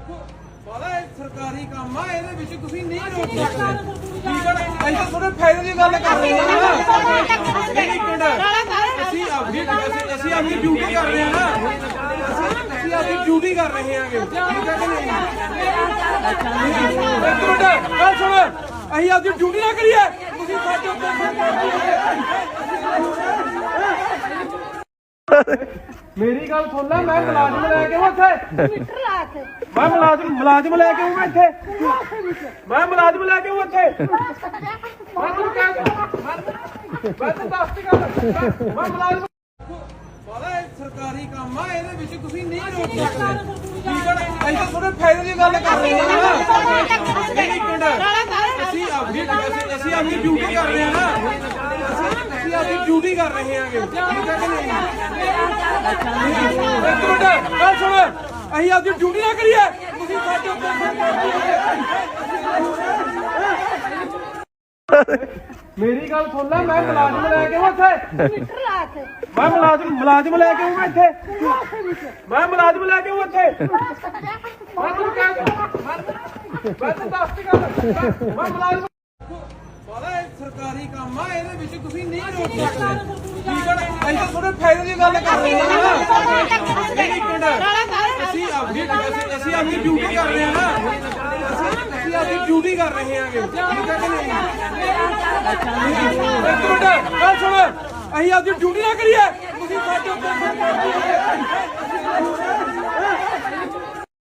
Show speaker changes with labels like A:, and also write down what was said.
A: ਇਹ ਸਰਕਾਰੀ ਕੰਮ ਆ ਇਹਦੇ ਵਿੱਚ ਤੁਸੀਂ ਨਹੀਂ ਰੋਕ ਸਕਦੇ ਠੀਕ ਹੈ ਨਾ ਅਸੀਂ ਤਾਂ ਫਾਇਦੇ ਦੀ ਗੱਲ ਕਰ ਰਹੇ ਹਾਂ ਇੱਕ ਮਿੰਟ ਅਸੀਂ ਆਪਣੀ ਅਸੀਂ ਅਸੀਂ ਆਪਣੀ ਡਿਊਟੀ ਕਰ ਰਹੇ ਹਾਂ ਨਾ ਅਸੀਂ ਅਸੀਂ ਆਪਣੀ ਡਿਊਟੀ ਕਰ ਰਹੇ ਹਾਂਗੇ ਠੀਕ ਹੈ ਕਿ ਨਹੀਂ ਇੱਕ ਮਿੰਟ ਗੱਲ ਸੁਣ ਅਸੀਂ ਆਪਣੀ ਡਿਊਟੀ ਨਾ ਕਰੀਏ। ਤੁਸੀਂ ਸਾਡੇ ਉੱਤੇ ਮੇਰੀ ਗੱਲ ਸੁਣ ਲੈ ਮੈਂ ਮੁਲਾਜ਼ਮ ਲੈ ਕੇ ਆਵਾਂ ਇੱਥੇ। ਮੈਂ ਮੁਲਾਜ਼ਮ ਮੁਲਾਜ਼ਮ ਲੈ ਕੇ ਆਵਾਂ ਇੱਥੇ। ਮੈਂ ਮੁਲਾਜ਼ਮ ਲੈ ਕੇ ਆਵਾਂ ਇੱਥੇ। ਮੈਂ ਤੈਨੂੰ ਕਹਿ ਮੈਂ ਮੈਂ ਤੈਨੂੰ ਦੱਸ ਦੀ ਗੱਲ। ਮੈਂ ਮੁਲਾਜ਼ਮ ਬਾਲਾ ਇਹ ਸਰਕਾਰੀ ਕੰਮ ਆ ਇਹਦੇ ਵਿੱਚ ਤੁਸੀਂ ਨਹੀਂ ਰੋਕ ਸਕਦੇ। ਠੀਕ ਹੈ ਨਾ? ਅਸੀਂ ਤਾਂ ਤੁਹਾਡੇ ਫਾਇਦੇ ਦੀ ਗੱਲ ਕਰ ਰਹੇ ਹਾਂ। ਇੱਕ ਮਿੰਟ ਅਸੀਂ ਆਪਣੀ ਅਸੀਂ ਅਸੀਂ ਆਪਣੀ ਡਿਊਟੀ ਕਰ ਰਹੇ ਹਾਂ ਨਾ। ਅਸੀਂ ਅਸੀਂ ਆਪਣੀ ਡਿਊਟੀ ਕਰ ਰਹੇ ਹਾਂਗੇ ਠੀਕ ਹੈ ਕਿ ਨਹੀਂ ਇੱਕ ਮਿੰਟ ਗੱਲ ਸੁਣ ਅਸੀਂ ਆਪਣੀ ਡਿਊਟੀ ਨਾ ਕਰੀਏ ਤੁਸੀਂ ਸਾਡੇ ਉੱਤੇ ਮੇਰੀ ਗੱਲ ਸੁਣ ਲੈ ਮੈਂ ਮੁਲਾਜ਼ਮ ਲੈ ਕੇ ਆਵਾਂ ਇੱਥੇ ਮੈਂ ਮੁਲਾਜ਼ਮ ਮੁਲਾਜ਼ਮ ਲੈ ਕੇ ਆਵਾਂ ਇੱਥੇ ਮੈਂ ਮੁਲਾਜ਼ਮ ਲੈ ਕੇ ਆਵਾਂ ਇੱਥੇ ਮੈਂ ਤੈਨੂੰ ਕਹਿ ਮੈਂ ਮੈਂ ਤੈਨੂੰ ਦੱਸ ਦੀ ਗੱਲ ਮੈਂ ਮੁਲਾਜ਼ਮ ਬਾਲਾ ਇਹ ਸਰਕਾਰੀ ਕੰਮ ਆ ਇਹਦੇ ਵਿੱਚ ਤੁਸੀਂ ਨਹੀਂ ਰੋਕ ਸਕਦੇ। ਠੀਕ ਹੈ ਨਾ? ਅਸੀਂ ਤਾਂ ਤੁਹਾਡੇ ਫਾਇਦੇ ਦੀ ਗੱਲ ਕਰ ਰਹੇ ਹਾਂ ਇੱਕ ਮਿੰਟ ਅਸੀਂ ਆਪਣੀ ਅਸੀਂ ਅਸੀਂ ਆਪਣੀ ਡਿਊਟੀ ਕਰ ਰਹੇ ਹਾਂ ਨਾ। ਅਸੀਂ ਅਸੀਂ ਆਪਣੀ ਡਿਊਟੀ ਕਰ ਰਹੇ ਹਾਂਗੇ ਠੀਕ ਹੈ ਕਿ ਨਹੀਂ ਇੱਕ ਮਿੰਟ ਗੱਲ ਸੁਣ। ਅਸੀਂ ਆਪਣੀ ਡਿਊਟੀ ਨਾ ਕਰੀਏ। ਤੁਸੀਂ ਸਾਡੇ ਉੱਤੇ